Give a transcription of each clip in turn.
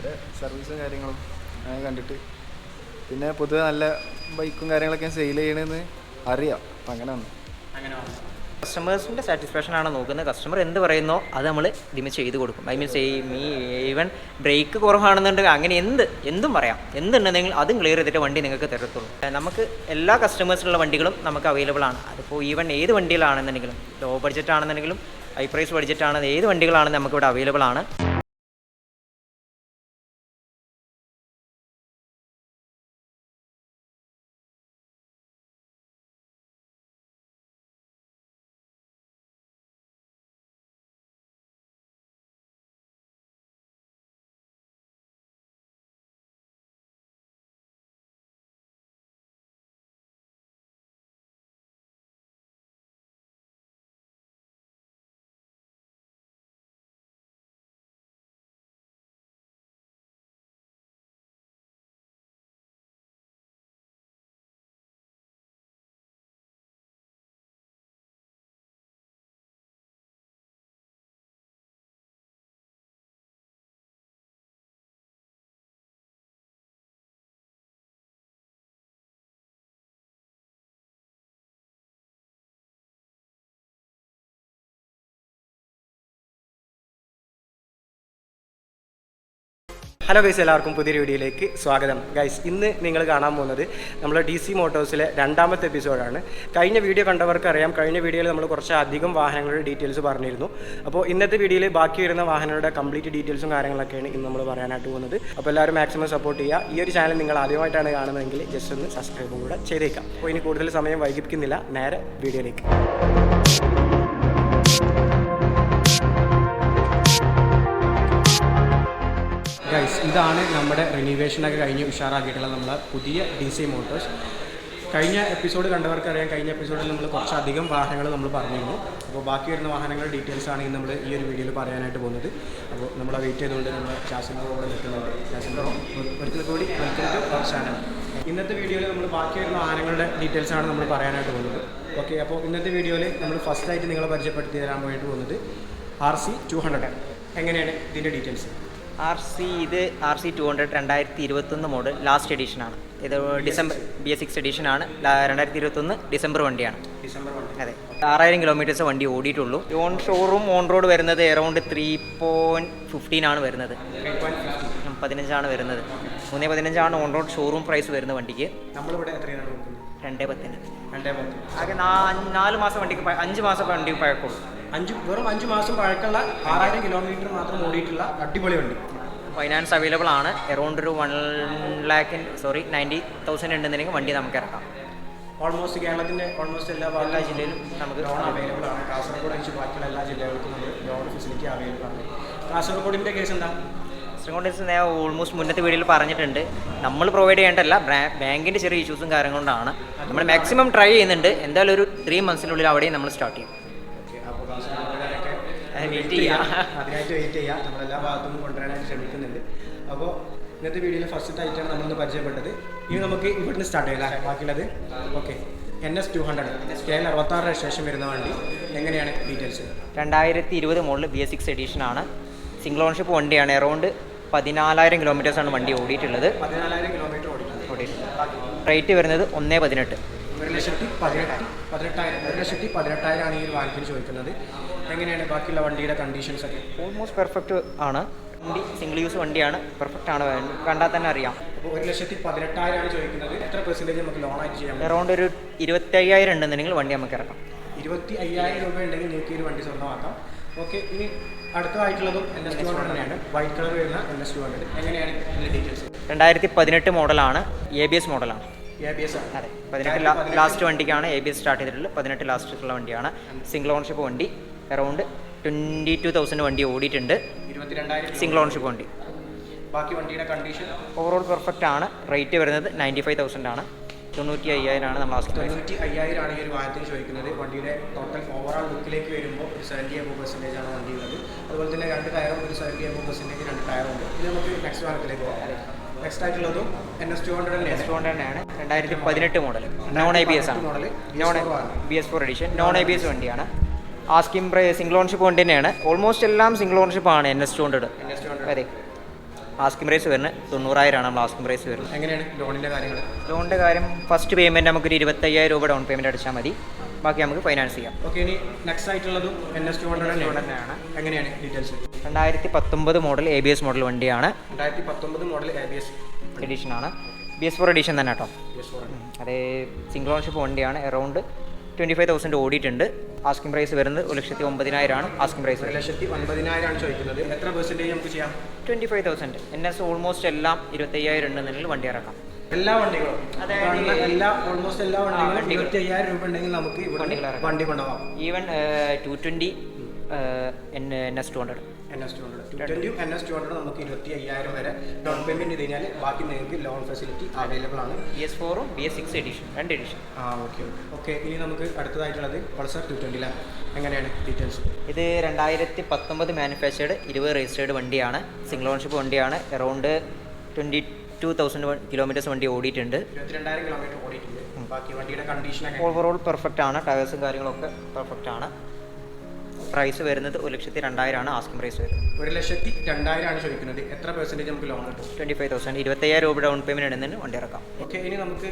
ഇവരെ സർവീസും കാര്യങ്ങളും അങ്ങനെ കണ്ടിട്ട്. പിന്നെ പൊതുവെ നല്ല ബൈക്കും കാര്യങ്ങളൊക്കെ സെയിൽ ചെയ്യണമെന്ന് അറിയാം. അപ്പം അങ്ങനെ വന്നു. കസ്റ്റമേഴ്സിന്റെ സാറ്റിസ്ഫാക്ഷൻ ആണ് നോക്കുന്നത്. കസ്റ്റമർ എന്ത് പറയുന്നോ അത് നമ്മൾ ഇതിന് ചെയ്ത് കൊടുക്കും. ഐ മീൻസ് ഈ ഈവൻ ബ്രേക്ക് കുറവാണെന്നുണ്ടെങ്കിൽ അങ്ങനെ എന്ത് എന്തും പറയാം. എന്തുണ്ടെങ്കിൽ അതും ക്ലിയർ ചെയ്തിട്ട് വണ്ടി നിങ്ങൾക്ക് തരത്തുള്ളൂ. നമുക്ക് എല്ലാ കസ്റ്റമേഴ്സിനുള്ള വണ്ടികളും നമുക്ക് അവൈലബിൾ ആണ്. അതിപ്പോൾ ഈവൻ ഏത് വണ്ടികളാണെന്നുണ്ടെങ്കിലും ലോ ബഡ്ജറ്റ് ആണെന്നുണ്ടെങ്കിലും ഹൈ പ്രൈസ് ബഡ്ജറ്റ് ആണെന്ന് ഏത് വണ്ടികളാണെന്ന് നമുക്കിവിടെ അവൈലബിൾ ആണ്. ഹലോ ഗൈസ് എല്ലാവർക്കും പുതിയ വീഡിയോയിലേക്ക് സ്വാഗതം. ഗൈസ് ഇന്ന് നിങ്ങൾ കാണാൻ പോകുന്നത് നമ്മൾ ഡി സി മോട്ടോഴ്സിലെ രണ്ടാമത്തെ എപ്പിസോഡാണ് കഴിഞ്ഞ വീഡിയോ കണ്ടവർക്ക് അറിയാം. കഴിഞ്ഞ വീഡിയോയിൽ നമ്മൾ കുറച്ച് അധികം വാഹനങ്ങളുടെ ഡീറ്റെയിൽസ് പറഞ്ഞിരുന്നു. അപ്പോൾ ഇന്നത്തെ വീഡിയോയിൽ ബാക്കി വരുന്ന വാഹനങ്ങളുടെ കംപ്ലീറ്റ് ഡീറ്റെയിൽസും കാര്യങ്ങളൊക്കെയാണ് ഇന്ന് നമ്മൾ പറയാനായിട്ട് പോകുന്നത്. അപ്പോൾ എല്ലാവരും മാക്സിമം സപ്പോർട്ട് ചെയ്യുക. ഈ ഒരു ചാനൽ നിങ്ങൾ ആദ്യമായിട്ടാണ് കാണുന്നതെങ്കിൽ ജസ്റ്റ് ഒന്ന് സബ്സ്ക്രൈബും കൂടെ ചെയ്തേക്കാം അപ്പോൾ ഇനി കൂടുതൽ സമയം വൈകിപ്പിക്കുന്നില്ല. നേരെ വീഡിയോയിലേക്ക്. ഇതാണ് നമ്മുടെ റിനീവേഷനൊക്കെ കഴിഞ്ഞ് ഉഷാറാക്കിയിട്ടുള്ള നമ്മളെ പുതിയ ഡി സി മോട്ടോഴ്സ് കഴിഞ്ഞ എപ്പിസോഡ് കണ്ടവർക്ക് അറിയാം കഴിഞ്ഞ എപ്പിസോഡിൽ നമ്മൾ കുറച്ചധികം വാഹനങ്ങൾ നമ്മൾ പറഞ്ഞിരുന്നു. അപ്പോൾ ബാക്കി വരുന്ന വാഹനങ്ങളുടെ ഡീറ്റെയിൽസ് ആണ് നമ്മൾ ഈ ഒരു വീഡിയോയിൽ പറയാനായിട്ട് പോകുന്നത്. അപ്പോൾ നമ്മൾ വെയിറ്റ് ചെയ്തുകൊണ്ട് നമ്മൾ ജാസിന്റെ കൂടെ നിൽക്കുന്നുണ്ട്. ജാസിന്റെ ഒരിക്കൽ കൂടി ചാനൽ ഇന്നത്തെ വീഡിയോയിൽ നമ്മൾ ബാക്കി വരുന്ന വാഹനങ്ങളുടെ ഡീറ്റെയിൽസ് ആണ് നമ്മൾ പറയാനായിട്ട് പോകുന്നത്. ഓക്കെ അപ്പോൾ ഇന്നത്തെ വീഡിയോയിൽ നമ്മൾ ഫസ്റ്റ് ആയിട്ട് നിങ്ങളെ പരിചയപ്പെടുത്തി തരാൻ വേണ്ടിയിട്ട് പോകുന്നത് ആർ സി ടു ഹൺഡ്രഡ് എങ്ങനെയാണ് ഇതിന്റെ ഡീറ്റെയിൽസ് ആർ സി ഇത് ആർ സി ടു ഹൺഡ്രഡ് രണ്ടായിരത്തി ഇരുപത്തൊന്ന് മോഡൽ ലാസ്റ്റ് എഡീഷനാണ് ഇത് ഡിസംബർ ബി എസ് സിക്സ് എഡീഷനാണ് രണ്ടായിരത്തി ഇരുപത്തൊന്ന് ഡിസംബർ വണ്ടിയാണ്. ഡിസംബർ അതെ. ആറായിരം കിലോമീറ്റേഴ്സ് വണ്ടി ഓടിയിട്ടുള്ളൂ. ഓൺ ഷോറൂം ഓൺ റോഡ് വരുന്നത് എറൗണ്ട് ത്രീ പോയിന്റ് ഫിഫ്റ്റീൻ ആണ് വരുന്നത്. പതിനഞ്ചാണ് വരുന്നത്. മൂന്നേ പതിനഞ്ചാണ് ഓൺ റോഡ് ഷോറൂം പ്രൈസ് വരുന്ന വണ്ടിക്ക്. നമ്മളിവിടെ രണ്ടേ പത്തിന്. രണ്ടേ പത്ത് ആകെ നാല് മാസം വണ്ടിക്ക് അഞ്ച് മാസം വണ്ടി പഴക്കമുള്ളൂ. അഞ്ച് വെറും അഞ്ച് മാസം പഴക്കമുള്ള ആറായിരം കിലോമീറ്റർ മാത്രം ഓടിയിട്ടുള്ള അടിപൊളി വണ്ടി. ഫൈനാൻസ് അവൈലബിൾ ആണ്. എറൗണ്ട് ഒരു വൺ ലാക്കിൻ സോറി നയന്റി തൗസൻഡ് ഉണ്ടെന്നുണ്ടെങ്കിൽ വണ്ടി നമുക്ക് ഇറക്കാം. ഓൾമോസ്റ്റ് കേരളത്തിന്റെ ഓൾമോസ്റ്റ് എല്ലാ എല്ലാ ജില്ലയിലും നമുക്ക് ലോൺ അവൈലബിൾ ആണ്. കാസർഗോഡ് അയച്ച് ബാക്കിയുള്ള എല്ലാ ജില്ലകൾക്കും നമ്മൾ ലോൺ ഫെസിലിറ്റി അവൈലബിൾ ആണ്. കാസർഗോഡിന്റെ കേസ് എന്താ? കാസർഗോഡ് ഞാൻ ഓൾമോസ്റ്റ് മുന്നത്തെ വീഡിയോയിൽ പറഞ്ഞിട്ടുണ്ട്. നമ്മൾ പ്രൊവൈഡ് ചെയ്യേണ്ടല്ല ബാങ്കിന്റെ ചെറിയ ഇഷ്യൂസും കാര്യം കൊണ്ടാണ്. നമ്മൾ മാക്സിമം ട്രൈ ചെയ്യുന്നുണ്ട്. എന്തായാലും ഒരു ത്രീ മന്ത്സിനുള്ളിൽ അവിടെയും നമ്മൾ സ്റ്റാർട്ട് ചെയ്യും. ചെയ്യാം. അതിനായിട്ട് വെയിറ്റ് ചെയ്യാം. നമ്മൾ എല്ലാ ഭാഗത്തും കൊണ്ടുവരാനായിട്ട് ശ്രമിക്കുന്നുണ്ട്. അപ്പോൾ ഇന്നത്തെ വീഡിയോയിൽ ഫസ്റ്റ് ആയിട്ടാണ് നമ്മളിന്ന് പരിചയപ്പെട്ടത്. ഇനി നമുക്ക് ഇവിടുന്ന് സ്റ്റാർട്ട് ചെയ്യാം അല്ലേ? ബാക്കിയുള്ളത്? Okay N S two hundred K L അറുപത്താറ് ശേഷം വരുന്ന വണ്ടി. എങ്ങനെയാണ് ഡീറ്റെയിൽസ് രണ്ടായിരത്തി ഇരുപത് model B S six edition ആണ്. സിംഗിൾ ഓൺഷിപ്പ് വണ്ടിയാണ്. അറൗണ്ട് പതിനാലായിരം കിലോമീറ്റേഴ്സാണ് വണ്ടി ഓടിയിട്ടുള്ളത്. പതിനാലായിരം കിലോമീറ്റർ ഓടിയിട്ടുള്ളത് റേറ്റ് വരുന്നത് ഒന്നേ പതിനെട്ട്. ഒരു ലക്ഷത്തി പതിനെട്ടായിരം പതിനെട്ടായിരം ഒരു ലക്ഷത്തി പതിനെട്ടായിരമാണ് ഈ ഒരു വാഹനത്തിന് ചോദിക്കുന്നത്. എങ്ങനെയാണ് ബാക്കിയുള്ള വണ്ടിയുടെ കണ്ടീഷൻസ് ഒക്കെ? ഓൾമോസ്റ്റ് പെർഫെക്റ്റ് ആണ്. വണ്ടി സിംഗിൾ യൂസ് വണ്ടിയാണ്. പെർഫെക്റ്റ് ആണ് കണ്ടാൽ തന്നെ അറിയാം. അപ്പോൾ ഒരു ലക്ഷത്തി പതിനെട്ടായിരമാണ് ചോദിക്കുന്നത്. എത്ര പെർസെന്റേജ് നമുക്ക് ലോൺ ആയിട്ട് ചെയ്യാം അറൗണ്ട് ഒരു ഇരുപത്തയ്യായിരം ഉണ്ടെന്നുണ്ടെങ്കിൽ വണ്ടി നമുക്ക് ഇറക്കാം. ഇരുപത്തി അയ്യായിരം രൂപ ഉണ്ടെങ്കിൽ നിങ്ങൾക്ക് ഈ ഒരു വണ്ടി സ്വന്തമാക്കാം. ഓക്കെ ഇനി അടുത്തതായിട്ടുള്ളതും എൻ എസ് ടു ഹൺഡ്രഡ് തന്നെയാണ്. വൈറ്റ് കളർ വരുന്ന എൻ എസ് ടു ഹൺഡ്രഡ് എങ്ങനെയാണ് ഇതിന്റെ ഡീറ്റെയിൽസ് രണ്ടായിരത്തി പതിനെട്ട് മോഡലാണ്. എ ബി എസ് മോഡലാണ്. എ ബി എസ് ആണ് അതെ. പതിനെട്ട് ലാസ്റ്റ് വണ്ടിക്കാണ് എ ബി എസ് സ്റ്റാർട്ട് ചെയ്തിട്ടുള്ളത്. പതിനെട്ട് ലാസ്റ്റുള്ള വണ്ടിയാണ്. സിംഗിൾ ഓൺഷിപ്പ് വണ്ടി. അറൗണ്ട് ട്വന്റി ടു തൗസൻഡ് വണ്ടി ഓടിയിട്ടുണ്ട്. സിംഗിൾ ഓണർഷിപ്പ് വണ്ടി. ബാക്കി വണ്ടിയുടെ കണ്ടീഷൻ ഓവറോൾ പെർഫെക്റ്റ് ആണ്. റേറ്റ് വരുന്നത് നയന്റി ഫൈവ് തൗസൻഡ് ആണ്. തൊണ്ണൂറ്റി അയ്യായിരമാണ് നമ്മൾ ലാസ്റ്റ് തൊണ്ണൂറ്റി അയ്യായിരമാണ് ഈ ഒരു വാഹനത്തിന് ചോദിക്കുന്നത്. വണ്ടിയുടെ ടോട്ടൽ ഓവറോൾ ലുക്കിലേക്ക് വരുമ്പോൾ ഒരു സെവന്റി എബോ പെർസെന്റേജ് ആണ് വണ്ടി ഉള്ളത്. അതുപോലെ തന്നെ രണ്ട് ടയറും ഒരു സെവന്റി എബോ പെർസെന്റേജ് രണ്ട് ടയറും ഉണ്ട്. ഇത് നമുക്ക് നെക്സ്റ്റ് വാഹനത്തിലേക്ക് പോകാം. നെക്സ്റ്റ് ആയിട്ടുള്ളതും N S two hundred S two hundred ആണ് രണ്ടായിരത്തി പതിനെട്ട് model non I B S ആണ്. Model non B S four edition non I B S വണ്ടിയാണ്. ആസ്കിം പ്രൈസ് സിംഗിൾ ഓൺഷിപ്പ് കൊണ്ട് തന്നെയാണ്. ഓൾമോസ്റ്റ് എല്ലാം സിംഗിൾ ഓണർഷിപ്പ് ആണ് എൻ എസ് ഹൺഡ്രഡ് അതെ. ആസ്കിംഗ് പ്രൈസ് വരുന്നത് തൊണ്ണൂറായിരമാണ് നമ്മൾ ആസ്കിംഗ് പ്രൈസ് വരുന്നത്. എങ്ങനെയാണ് ലോണിന്റെ കാര്യങ്ങൾ ലോണിന്റെ കാര്യം ഫസ്റ്റ് പേയ്മെന്റ് നമുക്കൊരു ഇരുപത്തയ്യായിരം രൂപ ഡൗൺ പേയ്മെന്റ് അടിച്ചാൽ മതി. ബാക്കി നമുക്ക് ഫൈനാൻസ് ചെയ്യാം. ഓക്കെ ഇനി നെക്സ്റ്റ് ആയിട്ടുള്ളതും എൻ എസ് ടു ഹൺഡ്രഡ് തന്നെയാണ്. എങ്ങനെയാണ് ഡീറ്റെയിൽസ് രണ്ടായിരത്തി പത്തൊമ്പത് model A B S model വണ്ടിയാണ്. രണ്ടായിരത്തി പത്തൊമ്പത് മോഡൽ എ ബി എസ് എഡീഷനാണ് ബി എസ് ഫോർ എഡീഷൻ തന്നെ കേട്ടോ. അത് സിംഗിൾ ഓൺഷിപ്പ് വണ്ടിയാണ്. അറൗണ്ട് ട്വന്റി ഫൈവ് തൗസൻഡ് ഓടിയിട്ടുണ്ട്. ആസ്കിംഗ് പ്രൈസ് വരുന്നത് ഒരു ലക്ഷത്തി ഒമ്പതിനായിരമാണ് ആസ്കിംഗ് പ്രൈസ് ഒരു ലക്ഷത്തി ഒമ്പതിനായിരമാണ് ചോദിക്കുന്നത്. എത്ര പെർസെന്റേജ് നമുക്ക് ചെയ്യാം? Twenty five thousand N S almost എല്ലാം ഇരുപത്തയ്യായിരം ഉണ്ടെന്നുണ്ടെങ്കിൽ വണ്ടി ഇറക്കാം. എല്ലാ വണ്ടികളും? അതായത് എല്ലാ ഓൾമോസ്റ്റ് എല്ലാ വണ്ടികളും ഇരുപത്തയ്യായിരം ഇരുപത്തി അയ്യായിരം രൂപ ഉണ്ടെങ്കിൽ നമുക്ക്. വണ്ടി കൊണ്ടുപോകാം. Even two twenty N S two hundred N S two hundred two ട്വന്റിയും N S two hundred നമുക്ക് ഇരുപത്തി അയ്യായിരം വരെ ഡൗൺ പേയ്മെന്റ് ചെയ്ത് കഴിഞ്ഞാൽ ബാക്കി നിങ്ങൾക്ക് ലോൺ ഫെസിലിറ്റി അവൈലബിൾ ആണ്. ബി എസ് ഫോറും ബി എസ് സിക്സ് എഡിഷൻ രണ്ട് എഡിഷൻ ആ ഓക്കെ ഓക്കെ ഇനി നമുക്ക് അടുത്തതായിട്ടുള്ളത് പൾസർ ടു ട്വന്റിയിലാണ് എങ്ങനെയാണ് ഡീറ്റെയിൽസ് ഇത് രണ്ടായിരത്തി പത്തൊമ്പത് മാനുഫാക്ചേർഡ് ഇരുപത് രജിസ്റ്റേർഡ് വണ്ടിയാണ്. സിംഗിൾ ഓൺഷിപ്പ് വണ്ടിയാണ്. Around twenty two thousand kilometres വണ്ടി ഓടിയിട്ടുണ്ട്. ഇരുപത്തിരണ്ടായിരം കിലോമീറ്റർ ഓടിയിട്ടുണ്ട്. ബാക്കി വണ്ടിയുടെ കണ്ടീഷനൊക്കെ ഓവറോൾ പെർഫെക്റ്റ് ആണ്. ടയേഴ്സും കാര്യങ്ങളൊക്കെ പെർഫെക്റ്റ് ആണ്. പ്രൈസ് വരുന്നത് ഒരു ലക്ഷത്തി രണ്ടായിരമാണ് ആസ്കിംഗ് പ്രൈസ് വരുന്നത്. ഒരു ലക്ഷത്തി രണ്ടായിരമാണ് ചോദിക്കുന്നത്. എത്ര പെർസെന്റേജ് നമുക്ക് ലോൺ കിട്ടും? ട്വന്റി ഫൈവ് തൗസൻഡ് ഇരുപത്തയ്യായിരം രൂപ ഡൗൺ പേയ്മെന്റ് ഉണ്ടെന്ന് വണ്ടി ഇറക്കാം. ഓക്കെ ഇനി നമുക്ക്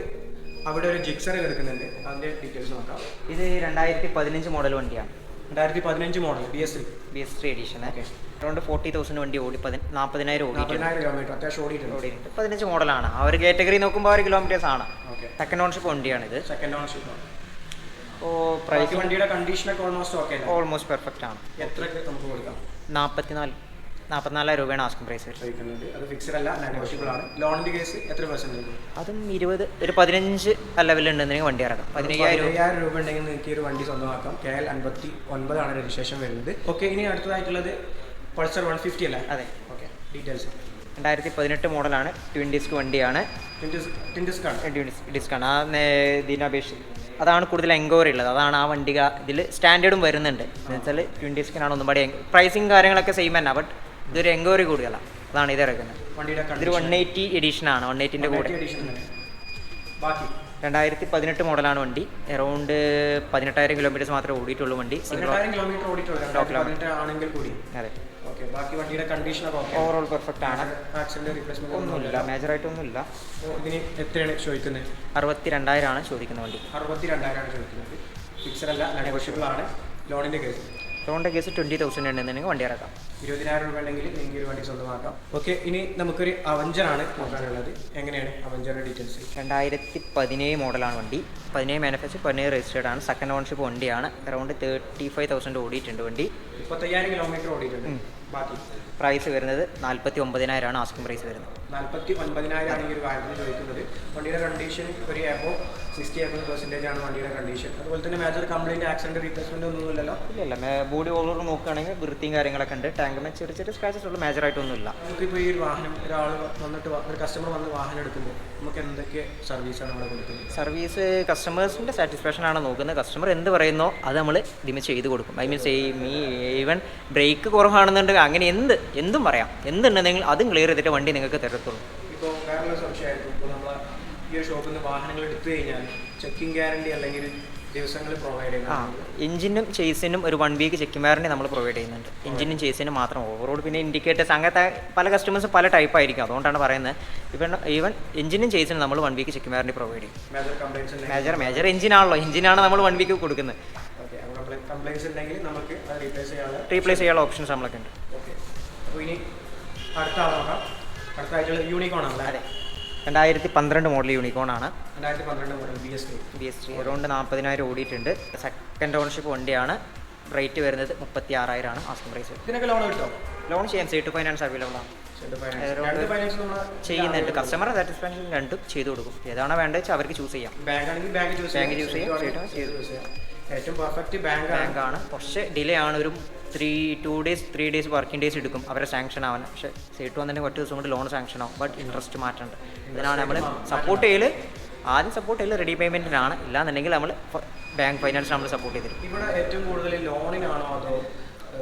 അവിടെ ഒരു ജിക്സർ കിടക്കുന്നുണ്ട് അതിന്റെ ഡീറ്റെയിൽസ് നോക്കാം. ഇത് രണ്ടായിരത്തി പതിനഞ്ച് മോഡൽ വണ്ടിയാണ്. രണ്ടായിരത്തി പതിനഞ്ച് model B S three B S three edition. Around forty thousand വണ്ടി ഓടി പതി നാൽപ്പതിനായിരം ഓടി കിലോമീറ്റർ അത്യാവശ്യം ഓടിയിട്ടുണ്ട്. പതിനഞ്ച് മോഡലാണ് ആ ഒരു കാറ്റഗറി നോക്കുമ്പോൾ ഒരു കിലോമീറ്റേഴ്സ് ആണ്. ഓക്കെ സെക്കൻഡ് ഓൺഷിപ്പ് വണ്ടിയാണിത്. സെക്കൻഡ് ഓൺഷിപ്പ് പ്രൈസ് വണ്ടിയുടെ കണ്ടീഷനൊക്കെ ഓൾമോസ്റ്റ് ഓക്കെ ഓൾമോസ്റ്റ് പെർഫെക്റ്റ് ആണ്. എത്രയൊക്കെ നമുക്ക് കൊടുക്കാം? നാൽപ്പത്തിനാല് നാൽപ്പത്തിനാലായിരം രൂപയാണ് ആസ്കിംഗ് പ്രൈസ് വരുന്നത് അത് ഫിക്സഡ് അല്ല നെഗോഷ്യബിൾ ആണ്. കേസ് എത്ര അതും ഇരുപത് ഒരു പതിനഞ്ച് ലെവലുണ്ടെങ്കിൽ വണ്ടി ഇറക്കാം. പതിനയ്യായിരം രൂപ. ഉണ്ടെങ്കിൽ നിങ്ങൾക്ക് ഒരു വണ്ടി സ്വന്തമാക്കാം. കെ എൽ അൻപത്തി ഒൻപതാണ് രജിസ്ട്രേഷൻ വരുന്നത്. ഓക്കെ ഇനി അടുത്തതായിട്ടുള്ളത് പൾസർ വൺ ഫിഫ്റ്റി അല്ലേ? അതെ. ഓക്കെ ഡീറ്റെയിൽസ് രണ്ടായിരത്തി പതിനെട്ട് മോഡലാണ്. ട്വിൻ ഡിസ്ക് വണ്ടിയാണ്. ടിൻഡിസ് ആണ്. ഡിസ്ക്കാണ് ആ നേ- ഇതിനപേക്ഷിച്ച് അതാണ് കൂടുതൽ എൻക്വയറി ഉള്ളത്. അതാണ് ആ വണ്ടി ഇതിൽ സ്റ്റാൻഡേർഡും വരുന്നുണ്ട്. എന്ന് വെച്ചാൽ ട്വന്റി സ്കിനാണ് ഒന്നും പാടി പ്രൈസിങ് കാര്യങ്ങളൊക്കെ സെയിം തന്നെ ബട്ട് ഇതൊരു എൻക്വയറി കൂടുതലാണ് അതാണ് ഇത് ഇറക്കുന്നത്. വണ്ടിയുടെ ഇതൊരു വൺ എയ്റ്റി എഡീഷനാണ് വൺ എയ്റ്റിന്റെ കൂടെ. ബാക്കി? രണ്ടായിരത്തി പതിനെട്ട് മോഡലാണ് വണ്ടി. അറൗണ്ട് പതിനെട്ടായിരം കിലോമീറ്റേഴ്സ് മാത്രമേ ഓടിയിട്ടുള്ളൂ വണ്ടി. കിലോമീറ്റർ ആണെങ്കിൽ കൂടി. അതെ. ബാക്കി വണ്ടിയുടെ കണ്ടീഷൻ ഓവറോൾ പെർഫെക്റ്റ് ആണ്. ആക്സിഡന്റ് റീപ്ലേസ്മെന്റ് ഒന്നുമില്ല. മേജറായിട്ടൊന്നുമില്ല ഇതിന് എത്രയാണ് ചോദിക്കുന്നത്? അറുപത്തി രണ്ടായിരമാണ് ചോദിക്കുന്ന വണ്ടി. അറുപത്തി രണ്ടായിരമാണ് ചോദിക്കുന്നത്. ഫിക്സഡ് അല്ല നെഗോഷ്യബിൾ ആണ്. ലോണിന്റെ കേസ് ലോണിന്റെ കേസ് ട്വന്റി തൗസൻഡ് ഉണ്ടെന്നുണ്ടെങ്കിൽ വണ്ടി ഇറക്കാം. ഇരുപതിനായിരം രൂപ ഉണ്ടെങ്കിൽ നിങ്ങൾക്ക് ഒരു വണ്ടി സ്വന്തമാക്കാം. ഓക്കെ ഇനി നമുക്കൊരു അവഞ്ചറാണ് നോക്കാനുള്ളത്. എങ്ങനെയാണ് അവഞ്ചറിന്റെ ഡീറ്റെയിൽസ് രണ്ടായിരത്തി പതിനേഴ് മോഡലാണ് വണ്ടി. പതിനേഴ് മാനുഫാക്ചർ പതിനേഴ് രജിസ്റ്റേർഡ് ആണ്. സെക്കൻഡ് ഓൺഷിപ്പ് വണ്ടിയാണ്. അറൗണ്ട് തേർട്ടി ഫൈവ് തൗസൻഡ് ഓടിയിട്ടുണ്ട് വണ്ടി. മുപ്പത്തയ്യായിരം കിലോമീറ്റർ ഓടിയിട്ടുണ്ട്. ബാക്കി? പ്രൈസ് വരുന്നത് നാൽപ്പത്തി ഒമ്പതിനായിരമാണ് ആസ്കിംഗ് പ്രൈസ് വരുന്നത്. നാൽപ്പത്തി ഒൻപതിനായിരമാണ് ഈ ഒരു വാഹനത്തിന് ചോദിക്കുന്നത്. വണ്ടിയുടെ കണ്ടീഷൻ ഒരു എബോ സിക്സ്റ്റി എബോ പെർസെന്റേജ് ആണ് വണ്ടിയുടെ കണ്ടീഷൻ അതുപോലെ തന്നെ മേജർ കംപ്ലൈന്റ് ആക്സിഡന്റ് റീപ്ലേസ്മെന്റ് ഒന്നും ഇല്ലല്ലോ. ഇല്ല ബോഡി ഓവർ നോക്കുകയാണെങ്കിൽ വൃത്തിയും കാര്യങ്ങളൊക്കെ ഉണ്ട്. ടാങ്ക് ചെറിയ ചെറിയ സ്ക്രാച്ചസ് ഉള്ളൂ. മേജറായിട്ടൊന്നുമില്ല നമുക്കിപ്പോൾ ഈ ഒരു വാഹനം ഒരാൾ വന്നിട്ട് ഒരു കസ്റ്റമർ വന്ന് വാഹനം എടുക്കുമ്പോൾ നമുക്ക് എന്തൊക്കെ സർവീസാണ് നമ്മൾ കൊടുക്കുന്നത്? സർവീസ് കസ്റ്റമേഴ്സിന്റെ സാറ്റിസ്ഫാക്ഷൻ ആണ് നോക്കുന്നത്. കസ്റ്റമർ എന്ത് പറയുന്നോ അത് നമ്മൾ ഇതിന് ചെയ്ത് കൊടുക്കും. ഐ മീൻസ് ഈ ഈവൻ ബ്രേക്ക് കുറവാണെന്നുണ്ടെങ്കിൽ അങ്ങനെ എന്ത് എന്തും പറയാം. എന്തുണ്ടെങ്കിൽ അതും ക്ലിയർ ചെയ്തിട്ട് വണ്ടി നിങ്ങൾക്ക് തരത്തുള്ളൂ. ഇപ്പോൾ വേറൊരു സംശയമായിരിക്കും ഇപ്പോൾ നമ്മൾ ഈ ഒരു ഷോപ്പിൽ നിന്ന് വാഹനങ്ങൾ എടുത്തു കഴിഞ്ഞാൽ ചെക്കിംഗ് ഗ്യാരണ്ടി അല്ലെങ്കിൽ ആ എഞ്ചിനും ചേസിനും ഒരു വൺ വീക്ക് ചെക്കിംഗ് വാറണ്ടി നമ്മൾ പ്രൊവൈഡ് ചെയ്യുന്നുണ്ട്. എഞ്ചിനും ചേസിനും മാത്രം ഓവറോഡ് പിന്നെ ഇൻഡിക്കേറ്റേഴ്സ് അങ്ങനത്തെ പല കസ്റ്റമേഴ്സും പല ടൈപ്പ് ആയിരിക്കും. അതുകൊണ്ടാണ് പറയുന്നത്. ഇപ്പം ഈവൻ എഞ്ചിനും ചേസിനും നമ്മൾ one week checking warranty provide ചെയ്യും. മേജർ മേജർ എഞ്ചിനാണല്ലോ എഞ്ചിനാണ് നമ്മൾ വൺ വീക്ക് കൊടുക്കുന്നത്. റീപ്ലേസ് ചെയ്യാനുള്ള ഓപ്ഷൻസ് നമ്മളൊക്കെ ഉണ്ട്. അപ്പോൾ ഇനി അടുത്ത ആൾ നോക്കാം. അടുത്ത ആയിട്ടുള്ള യൂണിക്കോൺ ആണ് അതെ. രണ്ടായിരത്തി പന്ത്രണ്ട് മോഡൽ യൂണിക്കോൺ ആണ്. രണ്ടായിരത്തി പന്ത്രണ്ട് model B S three B S T around നാൽപ്പതിനായിരം ഓടിയിട്ടുണ്ട്. സെക്കൻഡ് ഓണർഷിപ്പ് വണ്ടിയാണ്. റേറ്റ് വരുന്നത് മുപ്പത്തി ആറായിരം ആണ് ആസ്കിംഗ് പ്രൈസ് ഇതിനൊക്കെ ലോൺ കിട്ടും? ലോൺ ചെയ്യാൻ സീറ്റ് ഫൈനാൻസ് അവൈലബിൾ ആണ്. ചെയ്യുന്നുണ്ട്. കസ്റ്റമർ സാറ്റിസ്ഫാക്ഷൻ രണ്ടും ചെയ്തു കൊടുക്കും. ഏതാണ് വേണ്ടത് വെച്ചാൽ അവർക്ക് ചൂസ് ചെയ്യാം. ബാങ്ക് ചൂസ് ചെയ്യാം, ഏറ്റവും പെർഫെക്റ്റ് ബാങ്ക് ആണ്. ബാങ്കാണ് പക്ഷേ ഡിലേ ആണ്. ഒരു three two days three days working days എടുക്കും അവരെ സാങ്ഷൻ ആവാൻ. പക്ഷേ സീറ്റ് വന്നതിന് ഒറ്റ ദിവസം കൊണ്ട് ലോൺ സാങ്ഷൻ ആവും. ബട്ട് ഇൻട്രസ്റ്റ് മാറ്റേണ്ട. ഇതിനാണ് നമ്മൾ സപ്പോർട്ട് ചെയ്യൽ ആദ്യം സപ്പോർട്ട് ചെയ്യൽ റെഡി പേയ്മെന്റിനാണ് ഇല്ലാന്നുണ്ടെങ്കിൽ നമ്മൾ ബാങ്ക് ഫൈനാൻസ് നമ്മൾ സപ്പോർട്ട് ചെയ്തിരിക്കും. ഇവിടെ ഏറ്റവും കൂടുതൽ ലോണിനാണോ അതോ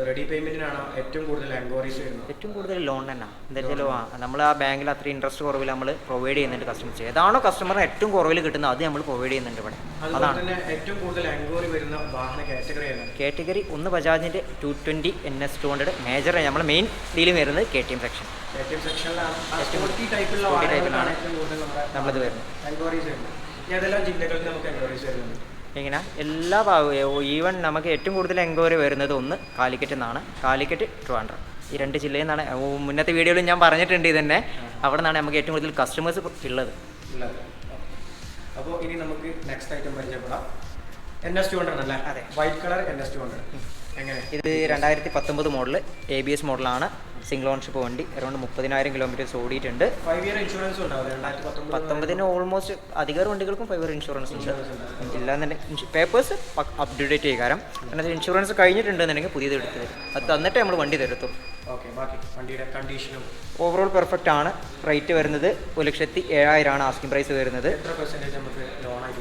റെഡി പേയ്മെന്റിനാണ് ഏറ്റവും കൂടുതൽ എൻക്വയറീസ് വരുന്നത്? ഏറ്റവും കൂടുതൽ ലോൺ തന്നെ. എന്താ വെച്ചാൽ നമ്മൾ ആ ബാങ്കിൽ അത്ര ഇൻട്രസ്റ്റ് കുറവിൽ നമ്മൾ പ്രൊവൈഡ് ചെയ്യുന്നുണ്ട് കസ്റ്റമേഴ്സ് ഏതാണോ കസ്റ്റമറിന് ഏറ്റവും കുറവിൽ കിട്ടുന്നത് അത് നമ്മൾ പ്രൊവൈഡ് ചെയ്യുന്നുണ്ട് ഇവിടെ. അതാണ്. ഏറ്റവും കൂടുതൽ എൻക്വയറി വരുന്ന വാഹന കാറ്റഗറി കാറ്റഗറി ഒന്ന് ബജാജിന്റെ two twenty N S two hundred major നമ്മൾ മെയിൻ ഡീൽ വരുന്നത് കെ ടി എം സെക്ഷൻ ടൈപ്പിലാണ് നമ്മളിത് വരുന്നത്. ജില്ലകളിൽ നമുക്ക് എൻക്വയറീസ് വരുന്നുണ്ട്. എങ്ങനെ എല്ലാ ഭാഗവും ഈവൻ നമുക്ക് ഏറ്റവും കൂടുതൽ എൻക്വയറി വരുന്നത് ഒന്ന് കാലിക്കറ്റ് നിന്നാണ് കാലിക്കറ്റ് ട്രിവാൻഡ്രം. ഈ രണ്ട് ജില്ലയിൽ നിന്നാണ്. മുന്നത്തെ വീഡിയോയിൽ ഞാൻ പറഞ്ഞിട്ടുണ്ട് ഇത് തന്നെ അവിടെ നിന്നാണ് നമുക്ക് ഏറ്റവും കൂടുതൽ കസ്റ്റമേഴ്സ് ഉള്ളത്. ഉള്ളത്. അപ്പോൾ ഇനി നമുക്ക് നെക്സ്റ്റ് ഐറ്റം പരിചയപ്പെടാം. എൻ എസ് ടു ഹൺഡ്രഡ് അല്ലേ? അതെ. White colour N S two hundred എങ്ങനെ? ഇത് രണ്ടായിരത്തി പത്തൊമ്പത് മോഡൽ എ ബി എസ് മോഡലാണ് സിംഗിൾ ഓൺഷിപ്പ് വണ്ടി. അറൗണ്ട് മുപ്പതിനായിരം കിലോമീറ്റേഴ്സ് ഓടിയിട്ടുണ്ട്. ഫൈവ് ഇയർ ഇൻഷുറൻസ് ഉണ്ടാവും പത്തൊമ്പതിന് ഓൾമോസ്റ്റ് അധികം വണ്ടികൾക്കും ഫൈവ് ഇയർ ഇൻഷുറൻസ് ഉണ്ട്. ഇല്ലാന്നുണ്ടെങ്കിൽ പേപ്പേഴ്സ് അപ്ഡേറ്റ് ചെയ്യുക കാരണം കാരണം ഇൻഷുറൻസ് കഴിഞ്ഞിട്ടുണ്ടെന്നുണ്ടെങ്കിൽ പുതിയത് എടുത്ത് തരും. അത് തന്നിട്ട് നമ്മൾ വണ്ടി തരുത്തും. ഓക്കെ ബാക്കി വണ്ടിയുടെ കണ്ടീഷനും ഓവറോൾ പെർഫെക്റ്റ് ആണ്. റേറ്റ് വരുന്നത് ഒരു ലക്ഷത്തി ഏഴായിരം ആണ് ആസ്കിംഗ് പ്രൈസ് വരുന്നത്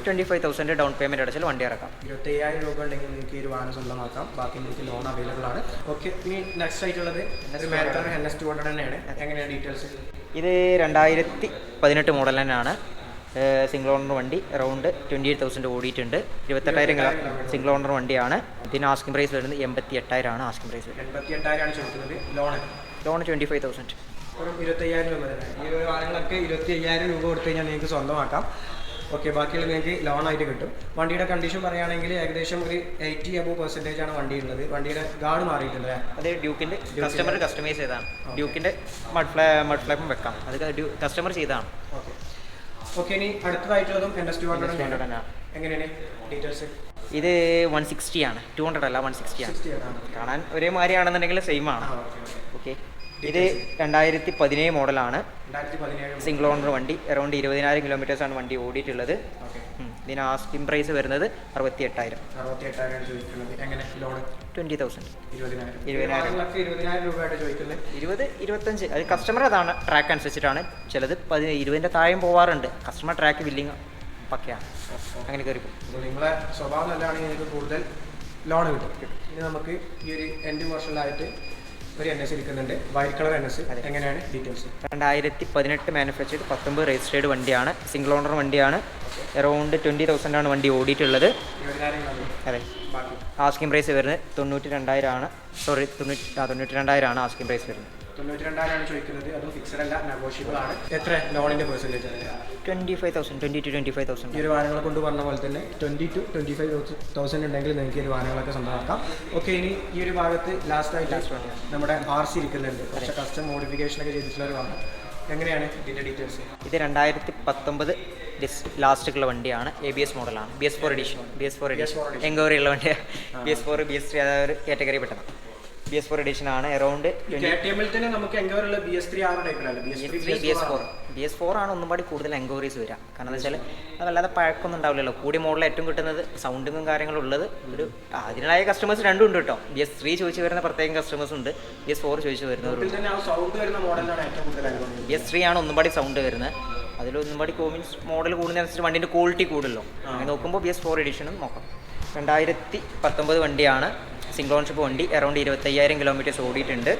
twenty five thousand down payment അടച്ചാൽ വണ്ടി ഇറക്കാം. ഇരുപത്തി രൂപ ഉണ്ടെങ്കിൽ നിങ്ങൾക്ക് ഈ ഒരു വാഹനം സ്വന്തമാക്കാം. ബാക്കി നിങ്ങൾക്ക് ലോൺ അവൈലബിൾ ആണ്. ഓക്കെ ഇനി നെക്സ്റ്റ് ആയിട്ടുള്ളത് ഒരു matter N S two hundred തന്നെയാണ്. എങ്ങനെയാണ് ഡീറ്റെയിൽസ് ഇത് രണ്ടായിരത്തി പതിനെട്ട് മോഡൽ തന്നെയാണ്. സിംഗിൾ ഓണർ വണ്ടി അറൗണ്ട് ട്വന്റി എയ്റ്റ് തൗസൻഡ് ഓടിയിട്ടുണ്ട്. ഇരുപത്തെട്ടായിരം സിംഗിൾ ഓണർ വണ്ടിയാണ്. ഇതിന് ആസ്കിംഗ് പ്രൈസ് വരുന്നത് എൺപത്തി എട്ടായിരമാണ് asking price loan twenty five thousand വെറും ഇരുപത്തയ്യായിരം രൂപ തന്നെ ഈ ഒരു വാഹനങ്ങളൊക്കെ ഇരുപത്തി അയ്യായിരം രൂപ കൊടുത്തു കഴിഞ്ഞാൽ നിങ്ങൾക്ക് സ്വന്തമാക്കാം. ഓക്കെ ബാക്കിയുള്ള നിങ്ങൾക്ക് ലോൺ ആയിട്ട് കിട്ടും. വണ്ടിയുടെ കണ്ടീഷൻ പറയുകയാണെങ്കിൽ ഏകദേശം ഒരു എയ്റ്റി അബോ പെർസെന്റേജ് ആണ് വണ്ടി ഉള്ളത്. വണ്ടിയുടെ ഗാർഡ് മാറിയിട്ടുണ്ട് അത് ഡ്യൂക്കിന്റെ കസ്റ്റമർ കസ്റ്റമൈസ് ചെയ്താണ് ഡ്യൂക്കിന്റെ മഡ് ഫ്ലാ മഡ് ഫ്ലാപ്പും വെക്കാം. അത് കസ്റ്റമർ ചെയ്താണ് ഓക്കെ ഓക്കെ ഇനി അടുത്തതായിട്ടുള്ളതും എൻ എസ് ടു ഹൺഡ്രഡ് എങ്ങനെയാണ് ഡീറ്റെയിൽസ് ഇത് വൺ സിക്സ്റ്റി ആണ്. ടു ഹൺഡ്രഡ് അല്ല വൺ സിക്സ്റ്റി ആണ്. കാണാൻ ഒരേ മാതിരി ആണെന്നുണ്ടെങ്കിൽ സെയിം ആണ്. ഓക്കെ ഇത് രണ്ടായിരത്തി പതിനേഴ് മോഡലാണ് സിംഗിൾ ഓണർ വണ്ടി അറൗണ്ട് ഇരുപതിനായിരം കിലോമീറ്റേഴ്സ് ആണ് വണ്ടി ഓടിയിട്ടുള്ളത്. ഇതിന് ആസ്കിംഗ് പ്രൈസ് വരുന്നത് അറുപത്തി എട്ടായിരം ട്വന്റി തൗസൻഡ് ഇരുപത് ഇരുപത്തഞ്ച്. അത് കസ്റ്റമർ അതാണ് ട്രാക്ക് അനുസരിച്ചിട്ടാണ്. ചിലത് പതി ഇരുപതിന്റെ താഴെ പോവാറുണ്ട്. കസ്റ്റമർ ട്രാക്ക് ബില്ലിങ് പക്കയാണ് അങ്ങനെ കയറി പോകും. നിങ്ങളെ സ്വഭാവം നല്ലതാണെങ്കിൽ കൂടുതൽ ലോൺ കിട്ടും. ഇനി നമുക്ക് ഈ ഒരു എൻഡ് മോഷനിലായിട്ട് ഒരു എൻ എസ് ഇരിക്കുന്നുണ്ട് വൈറ്റ് കളർ എൻ എസ് എങ്ങനെയാണ് ഡീറ്റെയിൽസ് രണ്ടായിരത്തി പതിനെട്ട് മാനുഫാക്ചർഡ് പത്തൊമ്പത് രജിസ്റ്റേർഡ് വണ്ടിയാണ്. സിംഗിൾ ഓണർ വണ്ടിയാണ്. അറൗണ്ട് ട്വന്റി ആണ് വണ്ടി ഓടിയിട്ടുള്ളത്. അതെ. ആസ്കിംഗ് പ്രൈസ് വരുന്നത് തൊണ്ണൂറ്റി രണ്ടായിരമാണ് സോറി തൊണ്ണൂറ്റി തൊണ്ണൂറ്റി രണ്ടായിരമാണ് ആസ്കിംഗ് പ്രൈസ് വരുന്നത്. തൊണ്ണൂറ്റി രണ്ടായിരമാണ് ചോദിക്കുന്നത്. അതും ഫിക്സഡ് അല്ല നെഗോഷ്യബിൾ ആണ്. എത്ര? ലോണിന്റെ percentage twenty five thousand twenty two twenty five ഈ ഒരു വാഹനങ്ങളെ കൊണ്ട് പറഞ്ഞ പോലെ തന്നെ twenty two twenty five thousand ഉണ്ടെങ്കിൽ നിങ്ങൾക്ക് ഈ വാഹനങ്ങളൊക്കെ സ്വന്തമാക്കാം. ഓക്കെ ഇനി ഈ ഒരു ഭാഗത്ത് ലാസ്റ്റ് ആയിട്ട് നമ്മുടെ ആർ സി ഇരിക്കുന്നുണ്ട്. കുറച്ച് കസ്റ്റം മോഡിഫിക്കേഷൻ ഒക്കെ ചെയ്തിട്ടുള്ള ഒരു വാഹനം. എങ്ങനെയാണ് ഇതിന്റെ ഡീറ്റെയിൽസ് ഇത് രണ്ടായിരത്തി പത്തൊമ്പത് ഡിസ് ലാസ്റ്റുള്ള വണ്ടിയാണ് എ ബി എസ് മോഡലാണ് B S four edition B S four edition enquiry ഉള്ള വണ്ടിയാണ് B S four B S three അതായത് കാറ്റഗറി പെട്ടതാണ്. ബി എസ് ഫോർ എഡിഷൻ ആണ് അറൗണ്ട് ബി എസ് ഫോർ ആണ് ഒന്നും പാടി കൂടുതൽ എൻക്വയറീസ് വരിക കാരണം എന്താ വെച്ചാൽ അത് വല്ലാതെ പഴക്കമൊന്നും ഉണ്ടാവില്ലല്ലോ കൂടി മോഡൽ ഏറ്റവും കിട്ടുന്നത് സൗണ്ടിങ്ങും കാര്യങ്ങളും ഉള്ളത് ഒരു അതിനായ കസ്റ്റമേഴ്സ് രണ്ടും ഉണ്ട് കേട്ടോ ബി എസ് ത്രീ ചോദിച്ചു വരുന്ന പ്രത്യേകം കസ്റ്റമേഴ്സ് ഉണ്ട് ബി എസ് ഫോർ ചോദിച്ചു വരുന്നവരുണ്ട് ബി എസ് ത്രീ ആണ് ഒന്നും പാടി സൗണ്ട് വരുന്നത് അതിൽ ഒന്നും പാടി കോമിൻസ് മോഡൽ കൂടുന്നതനുസരിച്ച് വണ്ടിന്റെ ക്വാളിറ്റി കൂടുമല്ലോ അങ്ങനെ നോക്കുമ്പോൾ ബി എസ് ഫോർ എഡിഷനും നോക്കാം രണ്ടായിരത്തി പത്തൊമ്പത് വണ്ടിയാണ് സിംഗിൾ ഓൺഷിപ്പ് വണ്ടി അറൗണ്ട് ഇരുപത്തയ്യായിരം കിലോമീറ്റേഴ്സ് ഓടിയിട്ടുണ്ട്.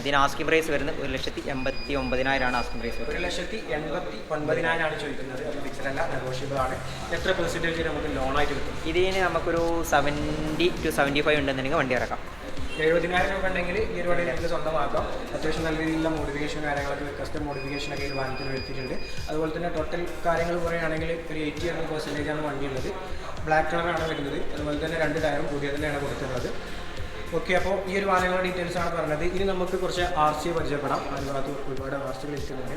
ഇതിന് ആസ്കിംഗ് പ്രൈസ് വരുന്നത് ഒരു ലക്ഷത്തി എൺപത്തി ഒമ്പതിനായിരമാണ് ആസ്കിംഗ് പ്രൈസ് വരുന്നത്. ഒരു ലക്ഷത്തി എൺപത്തി ഒൻപതിനായിരമാണ് ചോദിക്കുന്നത്. ഫിക്സഡ് അല്ല നെഗോഷ്യബിൾ ആണ്. എത്ര പെർസെന്റേജ് നമുക്ക് ലോണായിട്ട് കിട്ടും? ഇതിന് നമുക്കൊരു സെവന്റി ടു സെവന്റി ഫൈവ് ഉണ്ടെന്നുണ്ടെങ്കിൽ വണ്ടി ഇറക്കാം. എഴുപതിനായിരം രൂപ ഉണ്ടെങ്കിൽ ഈ ഒരു വണ്ടി ഞങ്ങൾക്ക് സ്വന്തമാക്കാം. അത്യാവശ്യം നല്ല രീതിയിലുള്ള മോഡിഫിക്കേഷൻ കാര്യങ്ങളൊക്കെ കസ്റ്റം മോഡിഫിക്കേഷൻ ഒക്കെ ഈ വാഹനത്തിന് വരുത്തിയിട്ടുണ്ട്. അതുപോലെ തന്നെ ടോട്ടൽ കാര്യങ്ങൾ പറയുകയാണെങ്കിൽ ഒരു എയ്റ്റി എന്ന പെർസെന്റേജ് ആണ് വണ്ടി ഉള്ളത് ബ്ലാക്ക് കളറാണ് വരുന്നത്. അതുപോലെ തന്നെ രണ്ട് ടയറും പുതിയ തന്നെയാണ് കൊടുത്തിട്ടുള്ളത്. ഓക്കെ അപ്പോൾ ഈ ഒരു വാഹനങ്ങളുടെ ഡീറ്റെയിൽസ് ആണ് പറഞ്ഞത്. ഇനി നമുക്ക് കുറച്ച് ആർ സി പരിചയപ്പെടാം. അതിനകത്ത് ഒരുപാട് ആർ സികൾ ഇരിക്കുന്നുണ്ട്.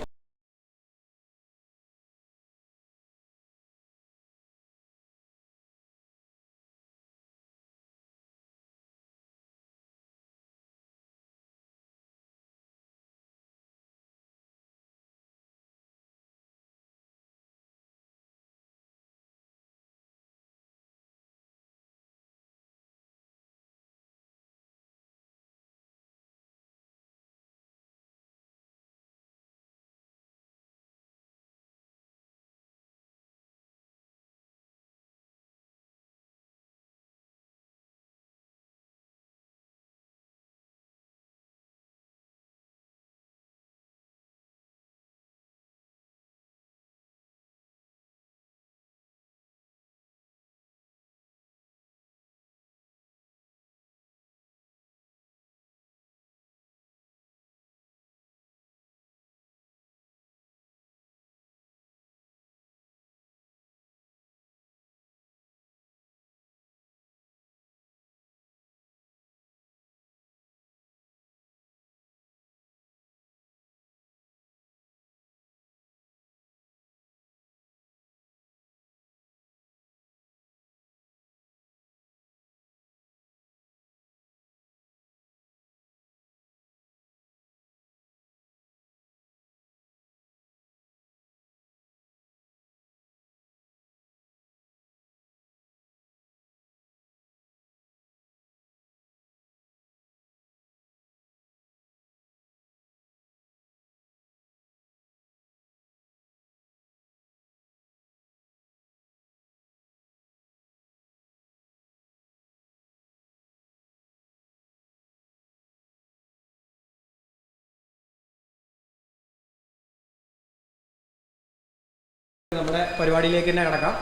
നമ്മുടെ പരിപാടിയിലേക്ക് തന്നെ കിടക്കാം.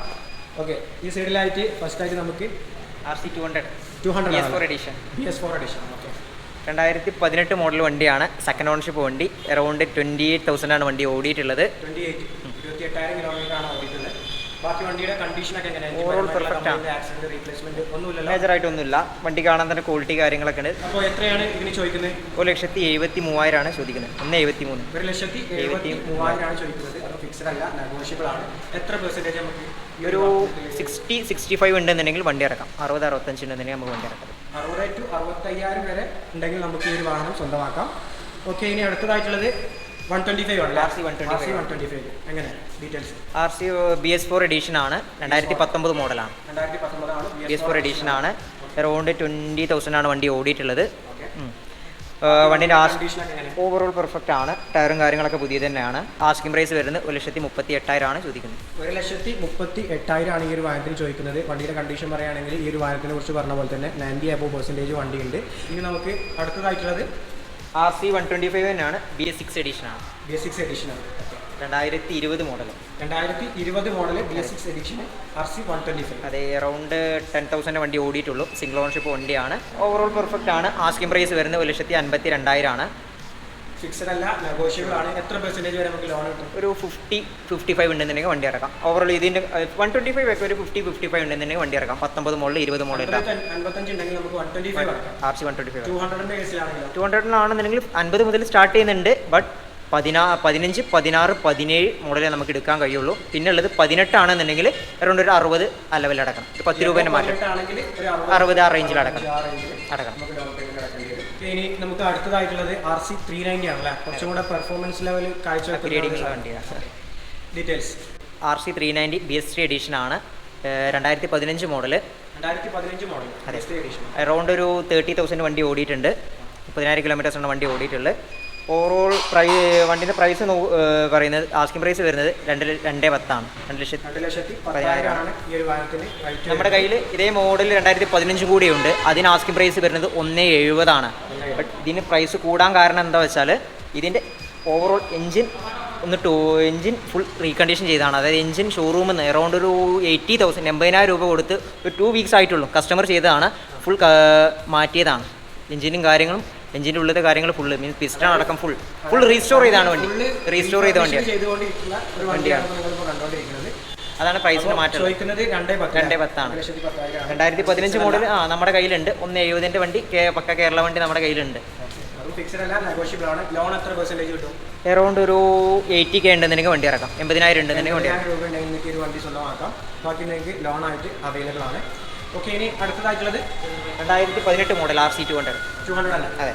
ഓക്കെ ഈ സൈഡിലായിട്ട് ഫസ്റ്റ് ആയിട്ട് നമുക്ക് R C two hundred two hundred four edition B S four edition okay രണ്ടായിരത്തി പതിനെട്ട് മോഡൽ വണ്ടിയാണ്. സെക്കൻഡ് ഓണർഷിപ്പ് വണ്ടി. അറൗണ്ട് ട്വന്റി എയ്റ്റ് തൗസൻഡ് ആണ് വണ്ടി ഓടിയിട്ടുള്ളത്. ട്വന്റി എയ്റ്റ് ഇരുപത്തി എട്ടായിരം കിലോമീറ്റർ ആണ് ഓടിയിട്ടുള്ളത്. ബാക്കി വണ്ടിയുടെ കണ്ടീഷനൊക്കെ റീപ്ലേസ്മെന്റ് ഒന്നുമില്ലല്ലോ? മേജറായിട്ടൊന്നുമില്ല വണ്ടി കാണാൻ തന്നെ ക്വാളിറ്റി കാര്യങ്ങളൊക്കെ ഉണ്ട്. അപ്പോൾ എത്രയാണ് ഇതിന് ചോദിക്കുന്നത്? ഒരു ലക്ഷത്തി എഴുപത്തി മൂവായിരമാണ് ചോദിക്കുന്നത്. ഒന്ന് എഴുപത്തി മൂന്ന് ഒരു ലക്ഷത്തി എഴുപത്തി മൂവായിരമാണ് ചോദിക്കുന്നത്. ഫിക്സഡ് അല്ല നെഗോഷ്യബിൾ ആണ്. എത്ര പെർസെന്റേജ് നമുക്ക് ഈ ഒരു സിക്സ്റ്റി സിക്സ്റ്റി ഫൈവ് ഉണ്ടെന്നുണ്ടെങ്കിൽ വണ്ടി ഇറക്കാം. അറുപത് അറുപത്തഞ്ച് ഉണ്ടെന്നുണ്ടെങ്കിൽ നമുക്ക് വണ്ടി ഇറക്കാം. അറുപത് ടു അറുപത്തയ്യായിരം വരെ ഉണ്ടെങ്കിൽ നമുക്ക് ഈ ഒരു വാഹനം സ്വന്തമാക്കാം. ഓക്കെ ഇനി അടുത്തതായിട്ടുള്ളത് വൺ ട്വന്റി ഫൈവ് ആണ് R C one twenty five എങ്ങനെ? Details R C B S four edition ആണ്. രണ്ടായിരത്തി പത്തൊമ്പത് മോഡലാണ് രണ്ടായിരത്തി പത്തൊമ്പതാണ് ബി എസ് ഫോർ എഡീഷൻ ആണ്. അറൗണ്ട് ട്വന്റി തൗസൻഡ് ആണ് വണ്ടി ഓടിയിട്ടുള്ളത്. വണ്ടിന്റെ ഓവറോൾ പെർഫെക്റ്റ് ആണ്. ടയറും കാര്യങ്ങളൊക്കെ പുതിയ തന്നെയാണ്. ആസ്കിംഗ് പ്രൈസ് വരുന്നത് ഒരു ലക്ഷത്തി മുപ്പത്തി എട്ടായിരം ആണ് ചോദിക്കുന്നത്. ഒരു ലക്ഷത്തി മുപ്പത്തി എട്ടായിരം ആണ് ഈ ഒരു വാഹനത്തിന് ചോദിക്കുന്നത്. വണ്ടിയുടെ കണ്ടീഷൻ പറയുകയാണെങ്കിൽ ഈ ഒരു വാഹനത്തിനെ കുറിച്ച് പറഞ്ഞ പോലെ തന്നെ നയന്റി അബോ പെർസെന്റേജ് വണ്ടിയുണ്ട്. ഇനി നമുക്ക് അടുത്തതായിട്ടുള്ളത് R C one twenty five തന്നെയാണ്. ബി എസ് സിക്സ് എഡീഷൻ ആണ്. ബി എസ് സിക്സ് എഡിഷനാണ് രണ്ടായിരത്തി ഇരുപത് മോഡൽ രണ്ടായിരത്തി ഇരുപത് model B S six edition R C one twenty five അതെ അറൗണ്ട് ടെൻ തൗസൻഡ് വണ്ടി ഓടിയിട്ടുള്ളൂ. സിംഗിൾ ഓണർഷിപ്പ് വണ്ടിയാണ്. ഓവറോൾ പെർഫെക്റ്റ് ആണ്. ആസ്കിംഗ് പ്രൈസ് വരുന്നത് ഒരു ലക്ഷത്തി അൻപത്തി രണ്ടായിരമാണ് ഫിക്സഡ് അല്ല നെഗോഷ്യബിൾ ആണ്. എത്ര പെർസെന്റേജ് വരെ നമുക്ക് ലോൺ കിട്ടും? ഒരു ഫിഫ്റ്റി ഫിഫ്റ്റി ഫൈവ് ഉണ്ടെന്നുണ്ടെങ്കിൽ വണ്ടി ഇറക്കാം. ഓവറോൾ ഇതിന്റെ വൺ ട്വന്റി ഫൈവ് ഒക്കെ ഒരു ഫിഫ്റ്റി ഫിഫ്റ്റി ഫൈവ് ഉണ്ടെന്നുണ്ടെങ്കിൽ വണ്ടി ഇറക്കാം. പത്തൊമ്പത് മോഡൽ ഇരുപത് ആക്കാം R C one twenty five two ഹൺഡ്രഡിനാണെന്നുണ്ടെങ്കിൽ അൻപത് മുതൽ സ്റ്റാർട്ട് ചെയ്യുന്നുണ്ട് ബട്ട് പതിനാ പതിനഞ്ച് പതിനാറ് പതിനേഴ് മോഡലേ നമുക്ക് എടുക്കാൻ കഴിയുള്ളൂ. പിന്നെ ഉള്ളത് പതിനെട്ടാണെന്നുണ്ടെങ്കിൽ അറൗണ്ട് ഒരു അറുപത് ആ ലെവലിൽ അടക്കണം. ഒരു പത്ത് രൂപേന്റെ മാറ്റം. അറുപത് ആ റേഞ്ചിൽ അടക്കണം. അടക്കണം. ഇനി നമുക്ക് അടുത്തതായിട്ടുള്ളത് ആർ സി ത്രീ നയന്റി ആണല്ലേ? കുറച്ചും കൂടെ പെർഫോമൻസ് ലെവൽ കാഴ്ച വണ്ടിയാണ്. Details R C three ninety B S T edition ആണ്. രണ്ടായിരത്തി പതിനഞ്ച് മോഡൽ രണ്ടായിരത്തി പതിനഞ്ച് മോഡൽ അതെ. എഡിഷൻ അറൗണ്ട് ഒരു തേർട്ടി തൗസൻഡ് വണ്ടി ഓടിയിട്ടുണ്ട്. മുപ്പതിനായിരം കിലോമീറ്റേഴ്സ് ആണ് വണ്ടി ഓടിയിട്ടുള്ളത്. ഓവറോൾ പ്രൈ വണ്ടിന്റെ പ്രൈസ് പറയുന്നത് ആസ്കിംഗ് പ്രൈസ് വരുന്നത് രണ്ട് രണ്ട് പത്താണ്. രണ്ട് ലക്ഷത്തി രണ്ട് ലക്ഷത്തി പതിനായിരമാണ്. ഈ ഒരു വാഹനത്തിന് നമ്മുടെ കയ്യിൽ ഇതേ മോഡൽ രണ്ടായിരത്തി പതിനഞ്ച് കൂടിയുണ്ട്. അതിന് ആസ്കിംഗ് പ്രൈസ് വരുന്നത് ഒന്ന് എഴുപതാണ്. ബട്ട് ഇതിന് പ്രൈസ് കൂടാൻ കാരണം എന്താ വെച്ചാൽ ഇതിന്റെ ഓവറോൾ എഞ്ചിൻ ഒന്ന് ടൂ എഞ്ചിൻ ഫുൾ റീകണ്ടീഷൻ ചെയ്താണ് അതായത് എഞ്ചിൻ ഷോറൂമിൽ നിന്ന് എറൗണ്ട് ഒരു എയ്റ്റി തൗസൻഡ് എൺപതിനായിരം രൂപ കൊടുത്ത് ഒരു ടു വീക്സ് ആയിട്ടുള്ളൂ. കസ്റ്റമർ ചെയ്തതാണ്. ഫുൾ മാറ്റിയതാണ്. എഞ്ചിനും കാര്യങ്ങളും എൻജിന്റെ ഉള്ളിലത്തെ കാര്യങ്ങൾ ഫുള്ള് മീൻസ് പിസ്റ്റൺ അടക്കം ഫുൾ ഫുൾ റീസ്റ്റോർ ചെയ്താണ് വണ്ടി. റീസ്റ്റോർ ചെയ്ത വണ്ടിയാണ്. വണ്ടിയാണ് അതാണ് പ്രൈസിന് മാറ്റം. രണ്ടേ പത്ത് രണ്ടേ പത്താണ്. രണ്ടായിരത്തി പതിനഞ്ച് മോഡൽ ആ നമ്മുടെ കയ്യിലുണ്ട്. ഒന്ന് എഴുപതിന്റെ വണ്ടി പക്ക കേരള വണ്ടി നമ്മുടെ കയ്യിലുണ്ട്. എറൗണ്ട് ഒരു എയ്റ്റി കെ ഉണ്ട് നിനക്ക് വണ്ടി ഇറക്കാം. എൺപതിനായിരം നിനക്ക് വണ്ടി ബാക്കി നിങ്ങൾക്ക് ലോൺ ആയിട്ട് അവൈലബിൾ ആണ്. ഓക്കെ ഇനി അടുത്തതായിട്ടുള്ളത് രണ്ടായിരത്തി പതിനെട്ട് model R C two hundred two hundred അല്ല? അതെ.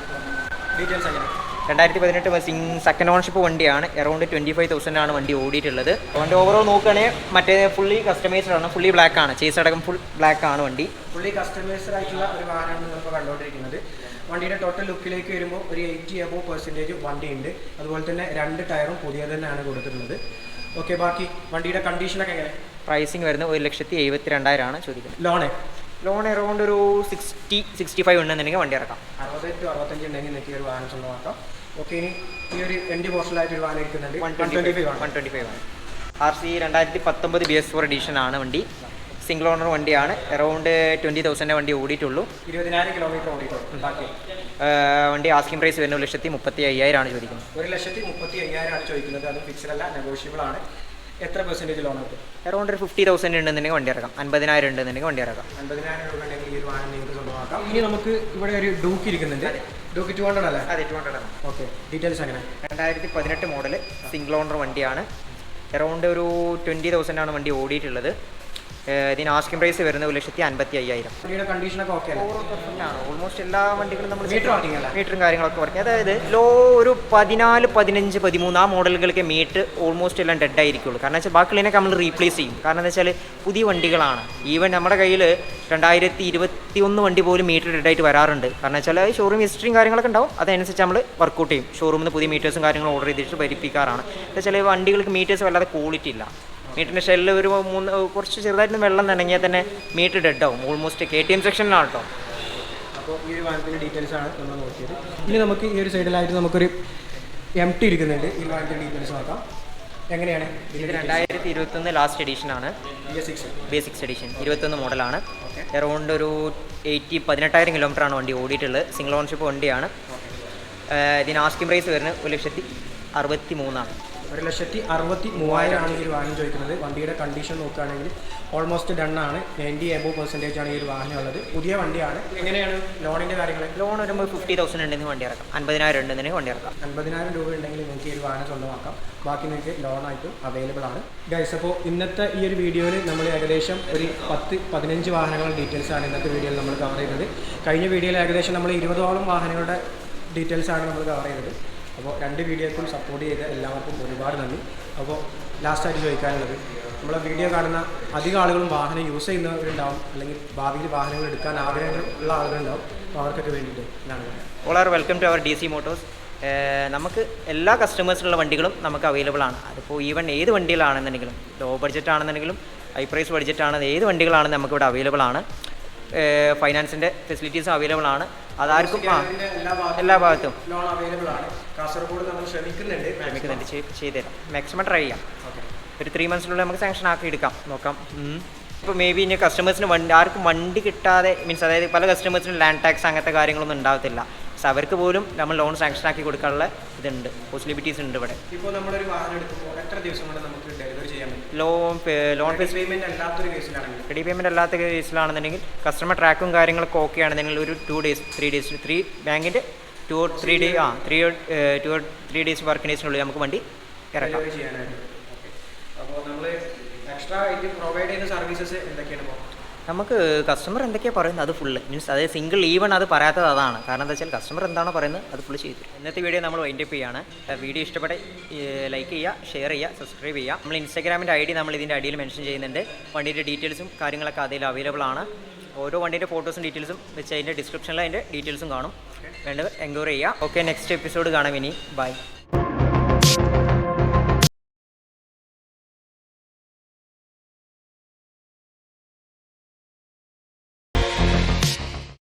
ഡീറ്റെയിൽസ് എങ്ങനെ? രണ്ടായിരത്തി പതിനെട്ട് സെക്കൻഡ് ഓണർഷിപ്പ് വണ്ടിയാണ്. എറൗണ്ട് ട്വന്റി ഫൈവ് തൗസൻഡ് ആണ് വണ്ടി ഓടിയിട്ടുള്ളത്. വണ്ടി ഓവറോൾ നോക്കുകയാണെങ്കിൽ മറ്റേ ഫുള്ളി കസ്റ്റമൈസ്ഡ് ആണ്. ഫുള്ളി ബ്ലാക്ക് ആണ്. ചേസ് അടക്കം ഫുൾ ബ്ലാക്ക് ആണ് വണ്ടി. ഫുള്ളി കസ്റ്റമൈസ്ഡ് ആയിട്ടുള്ള ഒരു വാഹനമാണ് നിങ്ങൾക്ക് കണ്ടുകൊണ്ടിരിക്കുന്നത് വണ്ടിയുടെ ടോട്ടൽ ലുക്കിലേക്ക് വരുമ്പോൾ ഒരു എയ്റ്റി അബോ പെർസെന്റേജ് വണ്ടി ഉണ്ട് അതുപോലെ തന്നെ രണ്ട് ടയറും പുതിയത് തന്നെയാണ് കൊടുത്തിട്ടുള്ളത്. ഓക്കെ ബാക്കി വണ്ടിയുടെ കണ്ടീഷനൊക്കെ എങ്ങനെ? പ്രൈസിങ് വരുന്നത് ഒരു ലക്ഷത്തി എഴുപത്തി രണ്ടായിരമാണ് ചോദിക്കുന്നത്. ലോണ്? ലോൺ എറൗണ്ട് ഒരു സിക്സ്റ്റി സിക്സ്റ്റി ഫൈവ് ഉണ്ടെന്നുണ്ടെങ്കിൽ വണ്ടി ഇറക്കാം. അറുപത്തെട്ട് അറുപത്തഞ്ച് ഉണ്ടെങ്കിൽ ഈ ഒരു വാഹനം സ്വന്തമാക്കാം. ഓക്കെ ഇനി ഈ ഒരു എന്റെ പോർഷനിലായിട്ട് ഒരു വാഹനം എടുക്കുന്നുണ്ട്. One twenty five one twenty five ആണ്. ആർ സി രണ്ടായിരത്തി പത്തൊമ്പത് ബി എസ് ഫോർ എഡീഷൻ ആണ് വണ്ടി. സിംഗിൾ ഓണർ വണ്ടിയാണ്. എറൗണ്ട് ട്വന്റി തൗസൻഡിന്റെ വണ്ടി ഓടിയിട്ടുള്ളൂ. ഇരുപതിനായിരം കിലോമീറ്റർ ഓടിയിട്ടുള്ളൂ. വണ്ടി ആസ്കിംഗ് പ്രൈസ് വരുന്ന ഒരു ലക്ഷത്തി മുപ്പത്തി അയ്യായിരം ആണ് ചോദിക്കുന്നത്. ഒരു ലക്ഷത്തി മുപ്പത്തി അയ്യായിരം ആണ് ചോദിക്കുന്നത്. അത് ഫിക്സഡ് അല്ല നെഗോഷ്യബിൾ ആണ്. എത്ര പെർസെന്റേജ് ലോൺ കിട്ടും അറൗണ്ട് ഒരു ഫിഫ്റ്റി തൗസൻഡ് ഉണ്ടെന്നുണ്ടെങ്കിൽ വണ്ടി ഇറക്കാം. അൻപതിനായിരം ഉണ്ടെന്നുണ്ടെങ്കിൽ വണ്ടി ഇറക്കാം. അൻപതിനായിരം രൂപ ഉണ്ടെങ്കിൽ ഈ ഒരു വാഹനം നിങ്ങൾക്ക് സ്വന്തമാക്കാം. ഇനി നമുക്ക് ഇവിടെ ഒരു ഡൂക്ക് ഇരിക്കുന്നുണ്ട്. ഡൂക്ക് ടു ഹൺഡ്രഡ് അല്ലേ? അതെ ടു ഹൺഡ്രഡ് ആണ്. ഓക്കെ ഡീറ്റെയിൽസ് അങ്ങനെ രണ്ടായിരത്തി പതിനെട്ട് മോഡൽ സിംഗിൾ ഓണർ വണ്ടിയാണ്. അറൗണ്ട് ഒരു ട്വന്റി തൗസൻഡ് ആണ് വണ്ടി ഓടിയിട്ടുള്ളത്. ഇതിന് ആസ്കിംഗ് പ്രൈസ് വരുന്നത് ഒരു ലക്ഷത്തി അൻപത്തി അയ്യായിരം ഓൾമോസ്റ്റ് എല്ലാ വണ്ടികളും നമ്മൾ? മീറ്ററും കാര്യങ്ങളൊക്കെ വർക്ക് അതായത് ലോ ഒരു പതിനാല് പതിനഞ്ച് പതിമൂന്ന് ആ മോഡലുകൾക്ക് മീറ്റ് ഓൾമോസ്റ്റ് എല്ലാം ഡെഡ് ആയിരിക്കുള്ളൂ. കാരണം വെച്ചാൽ ബാക്കിയുള്ളതിനൊക്കെ നമ്മൾ റീപ്ലേസ് ചെയ്യും. കാരണം എന്താ വെച്ചാൽ പുതിയ വണ്ടികളാണ്. ഈവൻ നമ്മുടെ കയ്യിൽ രണ്ടായിരത്തി ഇരുപത്തി ഒന്ന് വണ്ടി പോലും മീറ്റർ ഡെഡ് ആയിട്ട് വരാറുണ്ട്. കാരണം വെച്ചാൽ ഷോറൂം ഹിസ്റ്ററിയും കാര്യങ്ങളൊക്കെ ഉണ്ടാവും. അതനുസരിച്ച് നമ്മൾ വർക്കൗട്ട് ചെയ്യും. ഷോറൂമിൽ നിന്ന് പുതിയ മീറ്റേഴ്സും കാര്യങ്ങളും ഓർഡർ ചെയ്തിട്ട് വരിപ്പിക്കാറാണ്. എന്താ വെച്ചാൽ വണ്ടികൾക്ക് മീറ്റേഴ്സ് വല്ലാതെ ക്വാളിറ്റി ഇല്ല. മീറ്ററിന്റെ ഷെല്ല് ഒരു മൂന്ന് കുറച്ച് ചെറുതായിട്ട് വെള്ളം നനങ്ങിയാൽ തന്നെ മീറ്റ് ഡെഡ് ആവും ഓൾമോസ്റ്റ് കെ ടി എം സെക്ഷനിലാണ് കേട്ടോ അപ്പോൾ ഈ ഒരു വാഹനത്തിന്റെ ഡീറ്റെയിൽസ് ആണ് നമ്മൾ നോക്കിയത്. ഇനി നമുക്ക് ഈ ഒരു സൈഡിലായിട്ട് നമുക്കൊരു എം ടി ഇരിക്കുന്നുണ്ട്. ഈ വാഹനത്തിന്റെ ഡീറ്റെയിൽസ് നോക്കാം. എങ്ങനെയാണ് ഇത് രണ്ടായിരത്തി ഇരുപത്തൊന്ന് last edition B six basics edition ഇരുപത്തൊന്ന് മോഡലാണ്. എറൗണ്ട് ഒരു എയ്റ്റി പതിനെട്ടായിരം കിലോമീറ്റർ ആണ് വണ്ടി ഓടിയിട്ടുള്ളത്. സിംഗിൾ ഓൺഷിപ്പ് വണ്ടിയാണ്. ഇതിന് ആസ്കിംഗ് പ്രൈസ് വരുന്നത് ഒരു ലക്ഷത്തി അറുപത്തി മൂന്നാണ് ഒരു ലക്ഷത്തി അറുപത്തി മൂവായിരം ആണ് ഈ ഒരു വാഹനം ചോദിക്കുന്നത്. വണ്ടിയുടെ കണ്ടീഷൻ നോക്കുകയാണെങ്കിൽ ഓൾമോസ്റ്റ് ഡൺ ആണ്. നയന്റി എബോ പെർസെന്റേജ് ആണ് ഈ ഒരു വാഹനം ഉള്ളത്. പുതിയ വണ്ടിയാണ്. എങ്ങനെയാണ് ലോണിന്റെ കാര്യങ്ങൾ? ലോൺ വരുമ്പോൾ ഫിഫ്റ്റി തൗസൻഡ് ഉണ്ടെങ്കിൽ വണ്ടി ഇറക്കാം. അൻപതിനായിരം ഉണ്ടെങ്കിൽ വണ്ടി ഇറക്കാം. അൻപതിനായിരം രൂപ ഉണ്ടെങ്കിൽ നിങ്ങൾക്ക് ഈ ഒരു വാഹനം സ്വന്തമാക്കാം. ബാക്കി നിങ്ങൾക്ക് ലോണായിട്ടും അവൈലബിൾ ആണ്. ഗൈസ് അപ്പോൾ ഇന്നത്തെ ഈ ഒരു വീഡിയോയിൽ നമ്മൾ ഏകദേശം ഒരു പത്ത് പതിനഞ്ച് വാഹനങ്ങളുടെ ഡീറ്റെയിൽസ് ആണ് ഇന്നത്തെ വീഡിയോയിൽ നമ്മൾ കവർ ചെയ്തത് കഴിഞ്ഞ വീഡിയോയിൽ ഏകദേശം നമ്മൾ ഇരുപതോളം വാഹനങ്ങളുടെ ഡീറ്റെയിൽസ് ആണ് നമ്മൾ കവർ ചെയ്തത്. അപ്പോൾ രണ്ട് വീഡിയോക്കും സപ്പോർട്ട് ചെയ്ത എല്ലാവർക്കും ഒരുപാട് നന്ദി. അപ്പോൾ ലാസ്റ്റായിട്ട് ചോദിക്കാനുള്ളത് നമ്മളെ വീഡിയോ കാണുന്ന അധികം ആളുകളും വാഹനം യൂസ് ചെയ്യുന്നവരുണ്ടാവും അല്ലെങ്കിൽ ഭാവിയിൽ വാഹനങ്ങൾ എടുക്കാൻ ആഗ്രഹമുള്ള ആളുകളുണ്ടാവും അപ്പോൾ അവർക്കൊക്കെ വേണ്ടിയിട്ട് എന്താണ് all are welcome to our D C motors നമുക്ക് എല്ലാ കസ്റ്റമേഴ്സിലുള്ള വണ്ടികളും നമുക്ക് അവൈലബിൾ ആണ്. അതിപ്പോൾ ഈവൻ ഏത് വണ്ടികളാണെന്നുണ്ടെങ്കിലും ലോ ബഡ്ജറ്റ് ആണെന്നുണ്ടെങ്കിലും ഹൈ പ്രൈസ് ബഡ്ജറ്റ് ആണ് ഏത് വണ്ടികളാണെന്ന് നമുക്കിവിടെ അവൈലബിൾ ആണ്. ഫൈനാൻസിന്റെ ഫെസിലിറ്റീസും അവൈലബിൾ ആണ്. അതാർക്കും എല്ലാ ഭാഗത്തും. ലോൺ അവൈലബിൾ ആണ്. കാസർഗോഡ് നമ്മൾ ശ്രമിക്കുന്നുണ്ട് ശ്രമിക്കുന്നുണ്ട് ചെയ്തുതരാം. മാക്സിമം ട്രൈ ചെയ്യാം. ഒരു ത്രീ മന്ത്സിനുള്ളിൽ നമുക്ക് സാങ്ഷൻ ആക്കി എടുക്കാം. നോക്കാം. ഇപ്പോൾ മേ ബി ഇനി കസ്റ്റമേഴ്സിന് വണ്ടി ആർക്കും വണ്ടി കിട്ടാതെ മീൻസ് അതായത് പല കസ്റ്റമേഴ്സിനും ലാൻഡ് ടാക്സ് അങ്ങനത്തെ കാര്യങ്ങളൊന്നും ഉണ്ടാകത്തില്ല പക്ഷെ അവർക്ക് പോലും നമ്മൾ ലോൺ സാങ്ഷൻ ആക്കി കൊടുക്കാനുള്ള ഇതുണ്ട്. പോസിബിലിറ്റീസ് ഉണ്ട് ഇവിടെ. ഇപ്പോൾ നമ്മളൊരു വാഹനം എടുക്കുമ്പോൾ എത്ര ദിവസം കൊണ്ട് നമുക്ക് ഡെലിവറി പറ്റും ലോൺ റെഡി പേയ്മെന്റ് അല്ലാത്ത കേസിലാണെന്നുണ്ടെങ്കിൽ കസ്റ്റമർ ട്രാക്കും കാര്യങ്ങളൊക്കെ ഓക്കെ ആണെന്നുണ്ടെങ്കിൽ ഒരു two days three days three ബാങ്കിന്റെ ടു ത്രീ ഡേ ആ three two three days working ഡേയ്സിനുള്ളിൽ നമുക്ക് വണ്ടി ഇറക്കാം. അപ്പോൾ നമ്മൾ എക്സ്ട്രാ ആയിട്ട് പ്രൊവൈഡ് ചെയ്യുന്ന സർവീസസ് എന്തൊക്കെയാണ്? നമുക്ക് കസ്റ്റമർ എന്തൊക്കെയാണ് പറയുന്നത്? അത് ഫുള്ള് മീൻസ് അതായത് സിംഗിൾ ഈവൺ അത് പറയാത്തത് അതാണ്. കാരണം എന്താ വെച്ചാൽ കസ്റ്റമർ എന്താണോ പറയുന്നത് അത് ഫുള്ള് ചെയ്തു ഇന്നത്തെ വീഡിയോ നമ്മൾ വൈൻഡ് അപ്പ് ചെയ്യാണ്. വീഡിയോ ഇഷ്ടപ്പെട്ട ലൈക്ക് ചെയ്യുക ഷെയർ ചെയ്യുക സബ്സ്ക്രൈബ് ചെയ്യുക. നമ്മൾ ഇൻസ്റ്റാഗ്രാമിന്റെ ഐ ഡി നമ്മൾ ഇതിന്റെ അടിയിൽ മെൻഷൻ ചെയ്യുന്നുണ്ട്. വണ്ടിയുടെ ഡീറ്റെയിൽസും കാര്യങ്ങളൊക്കെ അതിൽ അവൈലബിൾ ആണ്. ഓരോ വണ്ടിയുടെ ഫോട്ടോസും ഡീറ്റെയിൽസും വെച്ച് അതിന്റെ ഡിസ്ക്രിപ്ഷനിൽ അതിന്റെ ഡീറ്റെയിൽസും കാണും. വേണ്ടത് എൻക്വയറി ചെയ്യുക. ഓക്കെ നെക്സ്റ്റ് എപ്പിസോഡ് കാണാം ഇനി. ബൈ